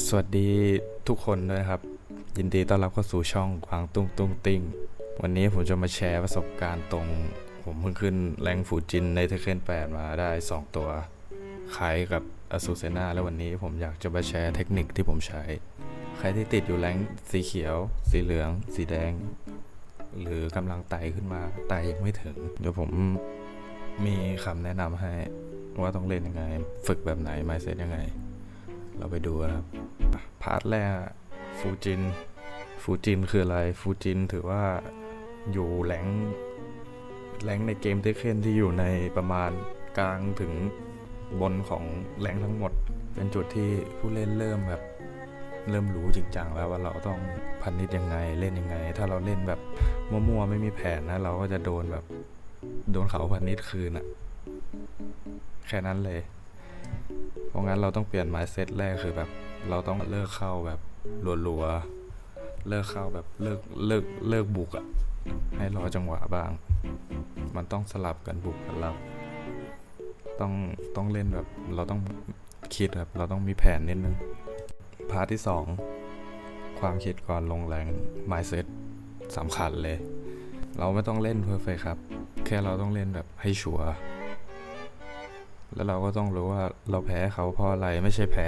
สวัสดีทุกคนด้วยครับ ยินดีต้อนรับเข้าสู่ช่องกวางตุ้งตุ้งติ้งวันนี้ผมจะมาแชร์ประสบการณ์ตรง ผมเพิ่งขึ้นแรงฟูจินในเทเคน8 มาได้ 2 ตัวคล้ายกับอ s ูเซนาแล้ววันนี้ผมอยากจะมาแชร์เทคนิคที่ผมใช้ ใครที่ติดอยู่แรงสีเขียว สีเหลือง สีแดง หรือกำลังไต่ขึ้นมาไต่ยังไม่ถึง เดี๋ยวผมมีคำแนะนำให้ว่าต้องเล่นยังไง ฝึกแบบไหนไม่เซ็ตยังไง เราไปดูครับพาร์ทแรกฟูจิน ฟูจินคืออะไร ฟูจินถือว่าอยู่แหลงแหลงในเกมเทคเคนที่อยู่ในประมาณกลางถึงบนของแหลงทั้งหมด เป็นจุดที่ผู้เล่นเริ่มแบบเริ่มรู้จริงจังแล้วว่าเราต้องพันนิดยังไงเล่นยังไง ถ้าเราเล่นแบบมั่วๆไม่มีแผนนะ เราก็จะโดนแบบโดนเขาพันนิดคืนอะแค่นั้นเลย เพราะงั้นเราต้องเปลี่ยน mindset แรกคือแบบเราต้องเลิกเข้าแบบรัวๆเลิกเข้าแบบเลิกเลิกเลิกบุกอะให้รอจังหวะบ้าง มันต้องสลับกันบุกกันรับ ต้องต้องเล่นแบบเราต้องคิดแบบเราต้องมีแผนนิดนึงพาร์ทที่สองความคิดก่อนลงแรง mindset สำคัญเลย เราไม่ต้องเล่นเพอร์เฟครับ แค่เราต้องเล่นแบบให้ชัวร์ แล้วเราก็ต้องรู้ว่าเราแพ้เขาเพราะอะไรไม่ใช่แพ้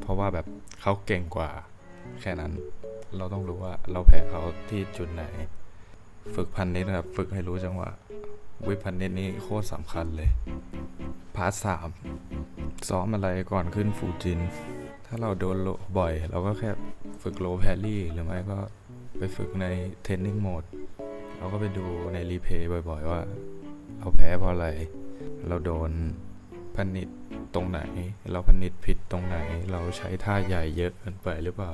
เพราะว่าแบบเขาเก่งกว่า แค่นั้น เราต้องรู้ว่าเราแพ้เขาที่จุดไหน ฝึกพันนิดครับฝึกให้รู้จังหวะวิพันนิดนี้โคตรสำคัญเลย พาร์ทสามซ้อมอะไรก่อนขึ้นฟูจิน ถ้าเราโดนโลบ่อย เราก็แค่ฝึกโลแพรลี่ หรือไม่ก็ไปฝึกในเทรนนิ่งโหมดเราก็ไปดูในรีเพย์บ่อย ๆ ว่า เราแพ้เพราะอะไร เราโดน ผนิตตรงไหน เราผนิตผิดตรงไหน เราใช้ท่าใหญ่เยอะเกินไปหรือเปล่า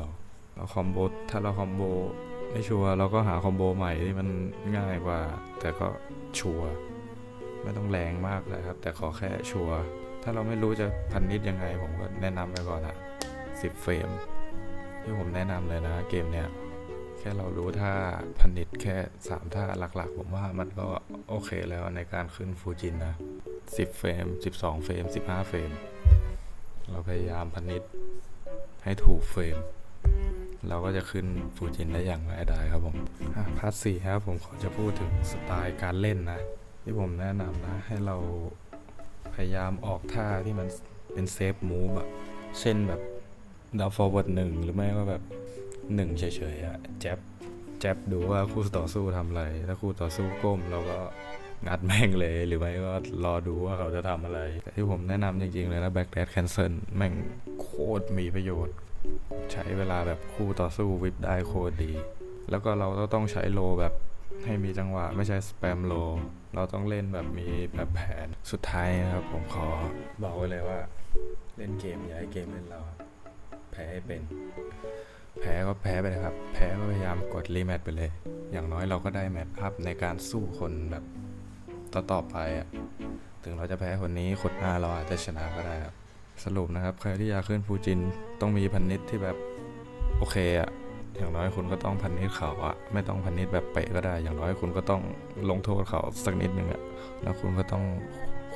เราคอมโบถ้าเราคอมโบไม่ชัวร์เราก็หาคอมโบใหม่ที่มันง่ายกว่า แต่ก็ชัวร์ไม่ต้องแรงมากเลยครับ แต่ขอแค่ชัวร์ถ้าเราไม่รู้จะพันนิดยังไง ผมก็แนะนำไปก่อนอะสิบเฟรมที่ผมแนะนำเลยนะเกมเนี้ย แค่เรารู้ท่าพันิดแค่สามท่าหลักๆ ผมว่ามันก็โอเคแล้วในการขึ้นฟูจินนะ 10 เฟรม 12 เฟรม 15 เฟรม เราพยายามพันิดให้ถูกเฟรม เราก็จะขึ้นฟูจินได้อย่างง่ายดายครับผมอะพาร์ทสี่ครับผมขอจะพูดถึงสไตล์การเล่นนะ ที่ผมแนะนำนะ ให้เราพยายามออกท่าที่มันเป็นเซฟมูฟอะเช่นแบบดาวฟอร์เวิร์ดหนึ่งหรือไม่ก็แบบ หนึ่งเฉยๆอะแจ็บแจ็บดูว่าคู่ต่อสู้ทำอะไร ถ้าคู่ต่อสู้ก้มเราก็งัดแม่งเลย หรือไม่ก็รอดูว่าเขาจะทำอะไร แต่ที่ผมแนะนำจริงๆเลยนะ back dash cancel แม่งโคตรมีประโยชน์ ใช้เวลาแบบคู่ต่อสู้วิปได้โคตรดี แล้วก็เราก็ต้องใช้โลแบบให้มีจังหวะไม่ใช่สแปมโล เราต้องเล่นแบบมีแบบแผนสุดท้ายนะครับผมขอบอกไว้เลยว่า เล่นเกมอย่าให้เกมเล่นเรา แพ้ให้เป็น แพ้ก็แพ้ไปเลยครับ แพ้ก็พยายามกดรีแมตไปเลย อย่างน้อยเราก็ได้แมตช์อัพในการสู้คนแบบต่อต่อไปอะ ถึงเราจะแพ้คนนี้คนหน้าเราอาจจะชนะก็ได้ครับ สรุปนะครับ ใครที่อยากขึ้นฟูจินต้องมีพันนิดที่แบบโอเคอะ อย่างน้อยคุณก็ต้องพันนิดเขาอะ ไม่ต้องพันนิดแบบเป๊ะก็ได้ อย่างน้อยคุณก็ต้องลงโทษเขาสักนิดนึงอะ แล้วคุณก็ต้อง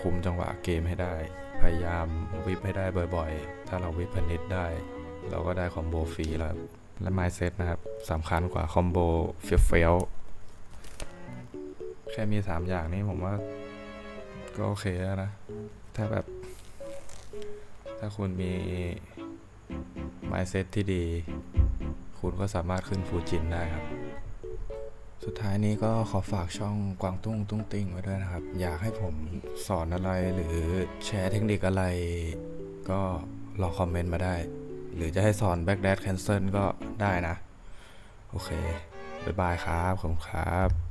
คุมจังหวะเกมให้ได้ พยายามวิปให้ได้บ่อย ๆ ถ้าเราวิปพันนิดได้ เราก็ได้คอมโบฟรีแล้วและ mindset นะครับสำคัญกว่าคอมโบเฟี้ยวๆแค่มีสามอย่างนี้ผมว่า ก็โอเคแล้วนะ ถ้าแบบ ถ้าคุณมี mindset ที่ดี คุณก็สามารถขึ้นฟูจินได้ครับ สุดท้ายนี้ก็ขอฝากช่องกวางตุ้งตุ้งติ้งไว้ด้วยนะครับ อยากให้ผมสอนอะไรหรือแชร์เทคนิคอะไร ก็ลองคอมเมนต์มาได้ หรือจะให้สอน back dash cancel ก็ได้นะ โอเค บ๊ายบายครับ ขอบคุณครับ